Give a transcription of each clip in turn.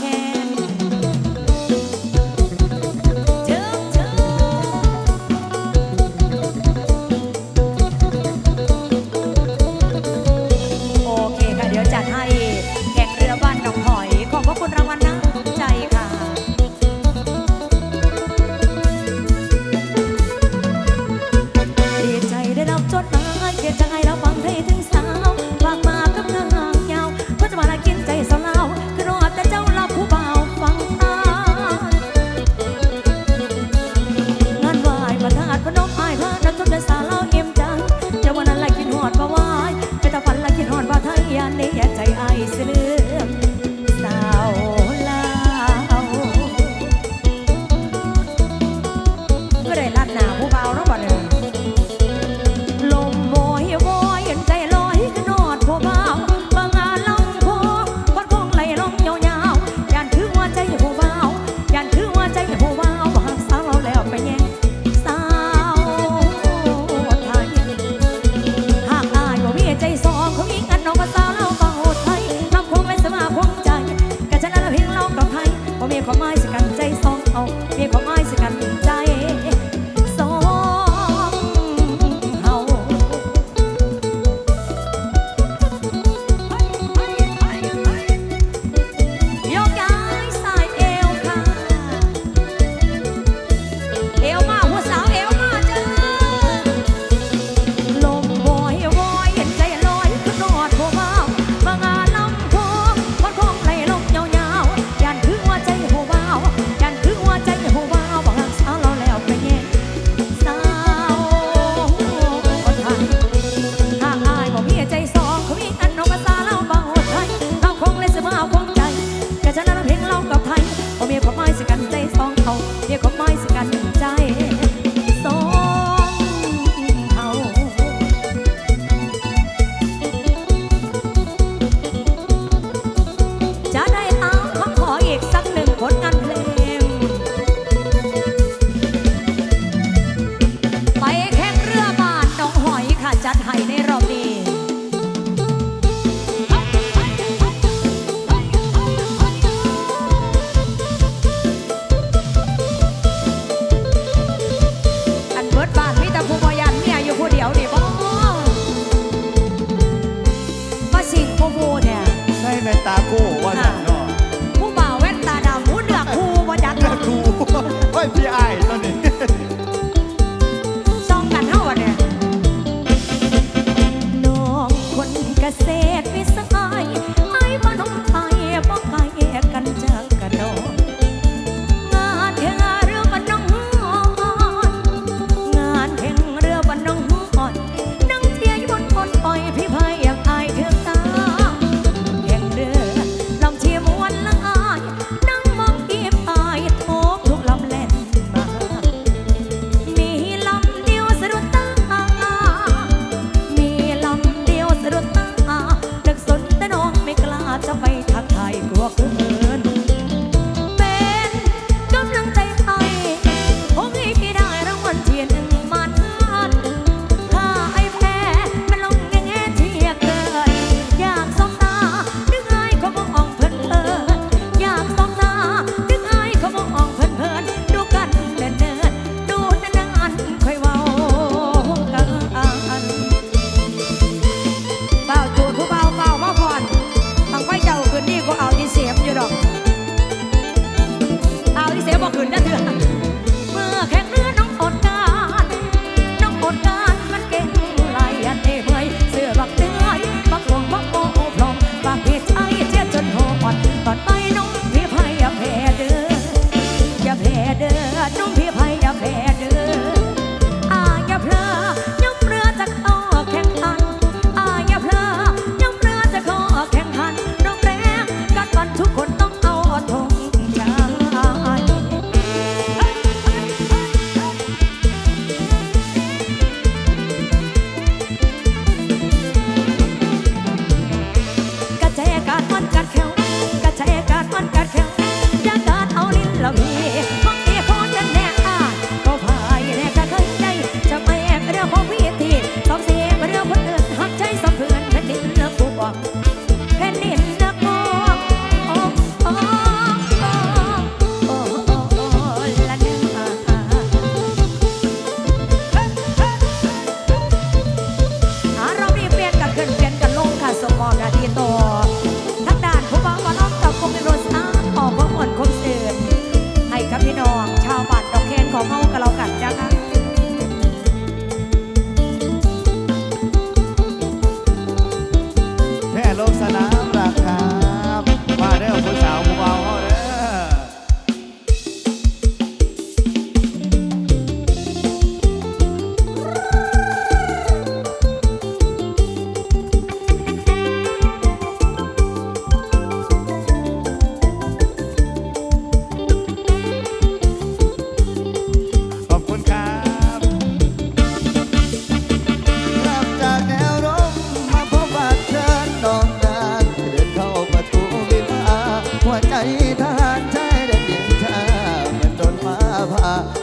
แ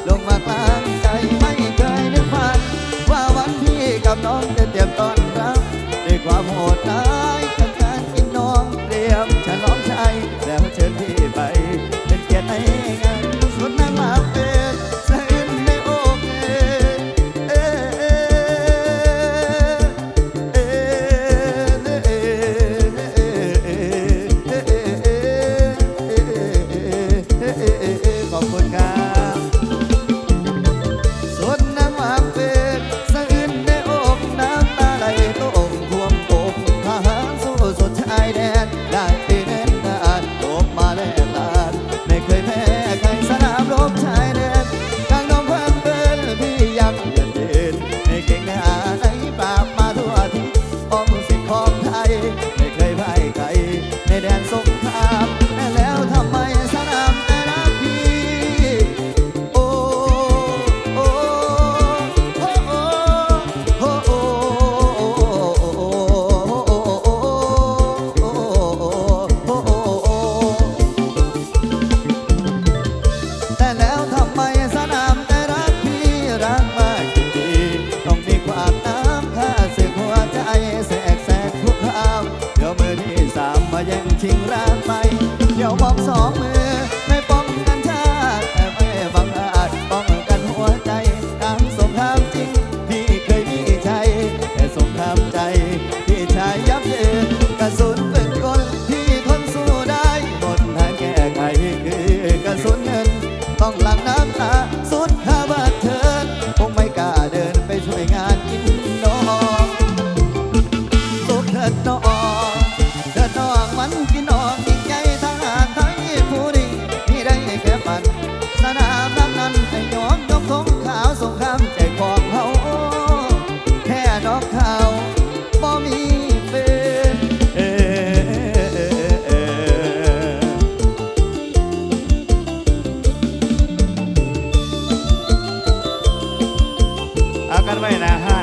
ลงมากลางใจไม่เคยนึกฝัน ว่าวันพี่กับน้องจะเตรียมตอนรับด้วยความโหดร้าย กันไว้นะฮะ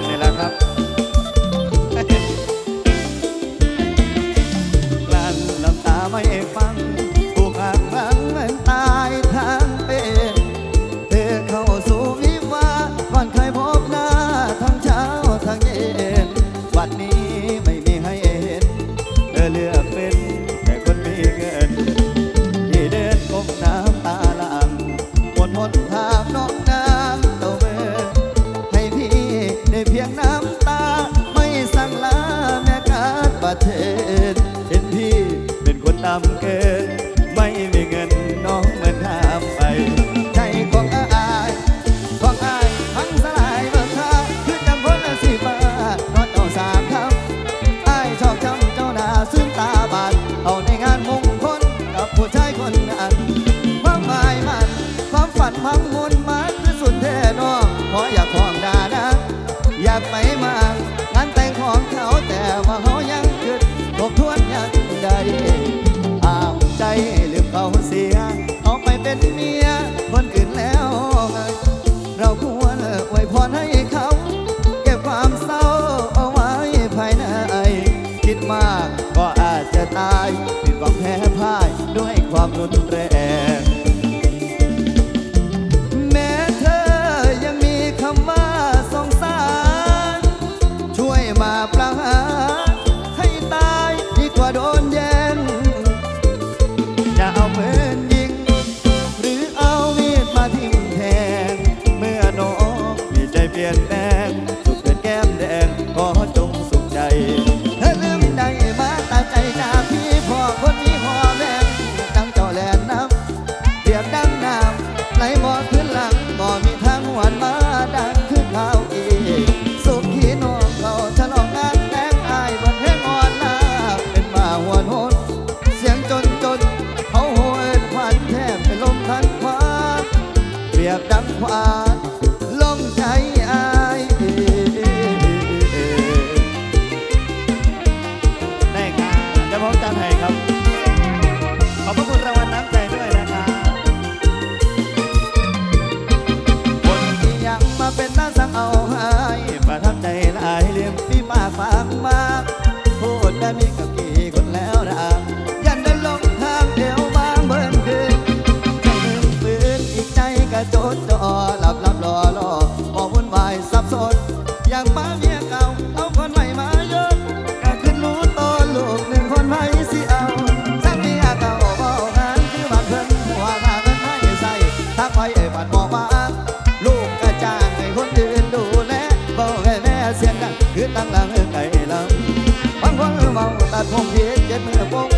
างลางไก่ลำบางคนเมาตัดผมเพียเจ็บมือปง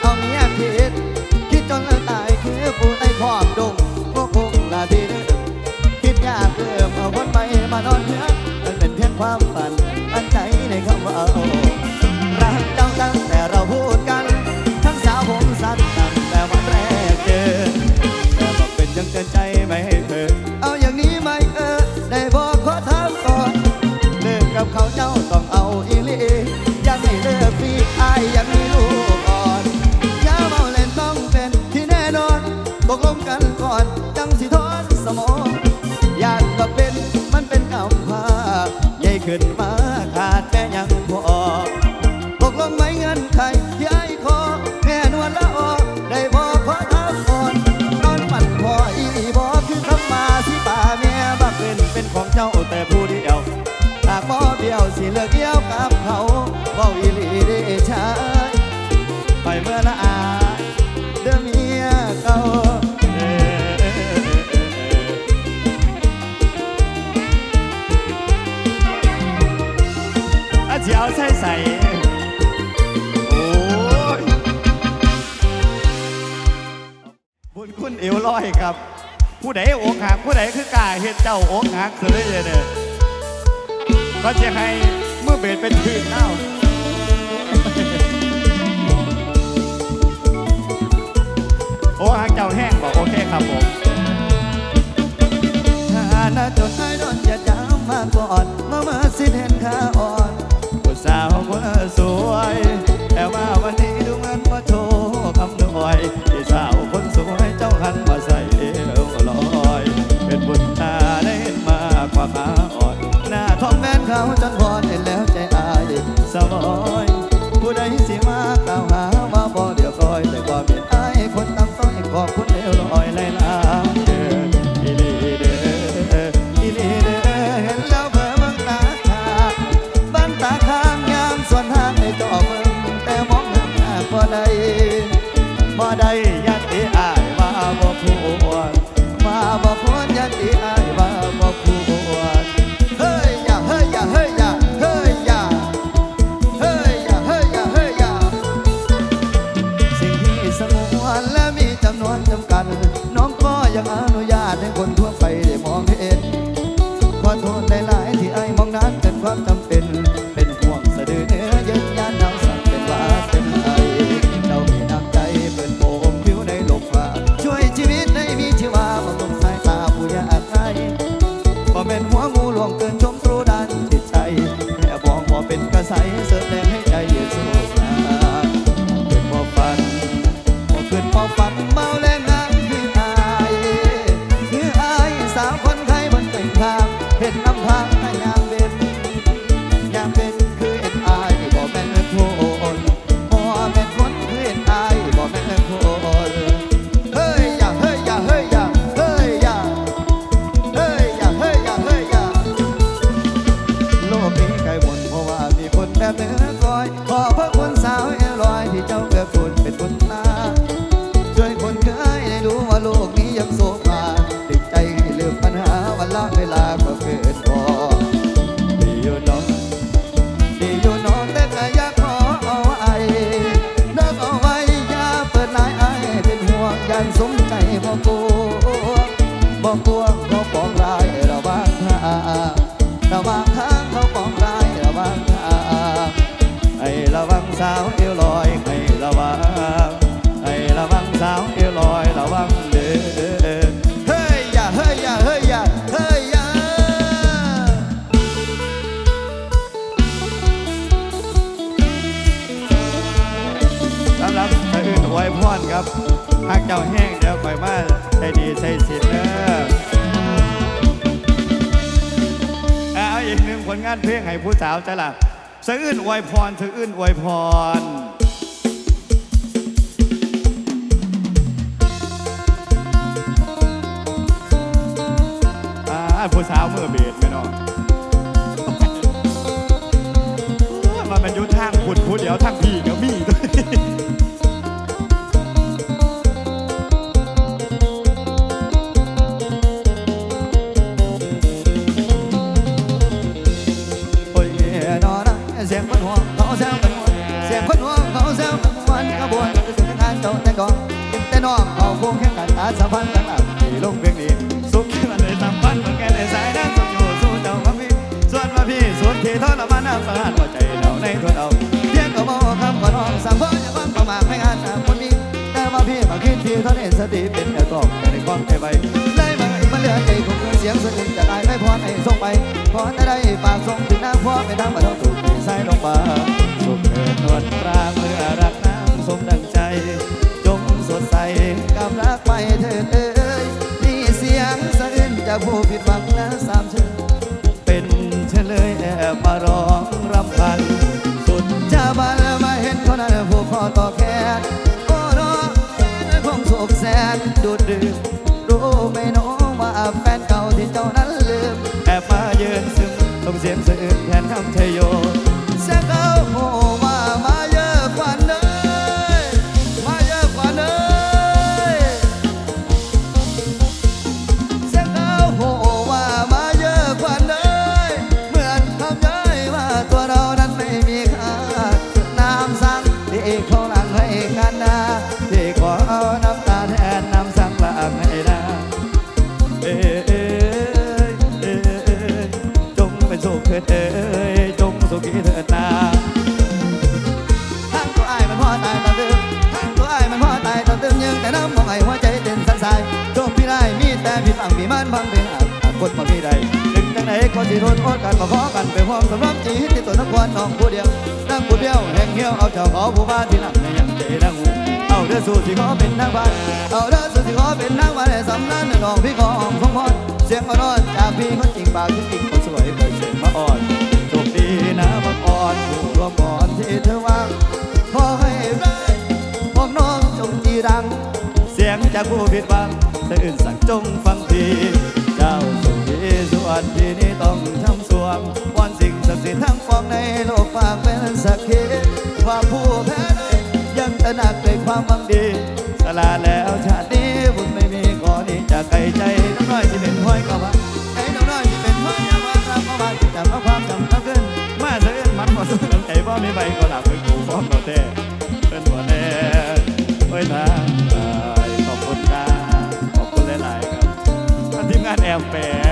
เอาเมียผิดคิดจนตายคือผู้ใต้วอมดงพวกคงลาดีคิดยากเกิมเอาวนไปมานอนเนือมันเป็นเพียงความ ลมกันก่อน จังสิทอนสมองอยากก็เป็นมันเป็นกำพาใหญ่ขึ้นมาขาดแม่ยังพอตกลงไม่เงินใครที่ไอ้คอแม่นวลละออได้บอขอทำก่อนนอนปั่นพออีบอคือคำมาที่ป่าแม่บักเป็นเป็นของเจ้าแต่ผู้เดียวหากบ่เดียวสิเลิกเกี่ยวกับเขาบอกอีลีได้ใช้ไปเมื่อละอา ร้อยครับ ผู้ใดอกหักผู้ใดคือกาเห็นเจ้าโอกหักคือเลยเนี่ยก็จะให้เมื่อเบ็ดเป็นพื้นเน่า บ่ได้ เพลงให้ผู้สาวจ้ะล่ะสะอื้นอวยพรสะอื้นอวยพรผู้สาวเมื่อเบียดไม่นอนมาเป็นยุทธทางคุณผู้เดียวทางพี่กับมี มาคิดที่ท่านี้สติเป็นแต่กองแต่ในความใจไปเลยมาอีกมาเหลือใจคงเสียงสะอึกจะได้ไม่พอให้ส่งไปพอแต่ได้ปากส่งถึงหน้าพ่อไม่ทางมาต้องถูกใส่ลงมา มีมันบังเป็นอาจอาจคนบ่มีใดถึงจังไหนก็สิทนอดกันมาขอกันไปพร้อมสำรองจีที่ตัวนักวนน้องผู้เดียวนั่งผู้เดียวแห่งเหี่ยวเอาเจ้าขอผู้บ้านที่นั่งในยังใจนั่งหูเอาเด้อสู่สิขอเป็นนางบ้านเอาเด้อสู่สิขอเป็นนางบ้านให้สำนันน้องพี่ของสมพรเสียงอ่อนจากพี่คนจริงปากจริงคนสวยเปิดเสียงมาอ่อนโชคดีนะบังอ่อนผู้รวมก่อนที่เธอวางขอให้ได้พวกน้องจงจีรัง เสียงจากผู้ผิดหวัง สะอื่นสั่งจงฟังทีเจ้าสุขีส่วนที่นี้ต้องช้ำสวงวอนสิ่งศักดิ์สิทธิ์ทั้งฟองในโลกฝากเป็นสักขีว่าผู้แพ้ได้ยังตระหนักในความบังดีสละแล้วชาตินี้บุญไม่มีขอนี้จากไกลใจน้องน้อยที่เป็นห้อยกว่าไอ้น้องน้อยที่เป็นห้อยยาว่ารับมาบ้านจำเอาความจำเอาขึ้นมาเสื่นมันบ่สู้น้ำใจบ่ามีใบก็หลับไปกูพร้อมเราเต้ ครับ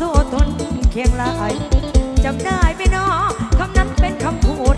สู้ทนเคียงลายจำได้ไหมนอคำนั้นเป็นคำพูด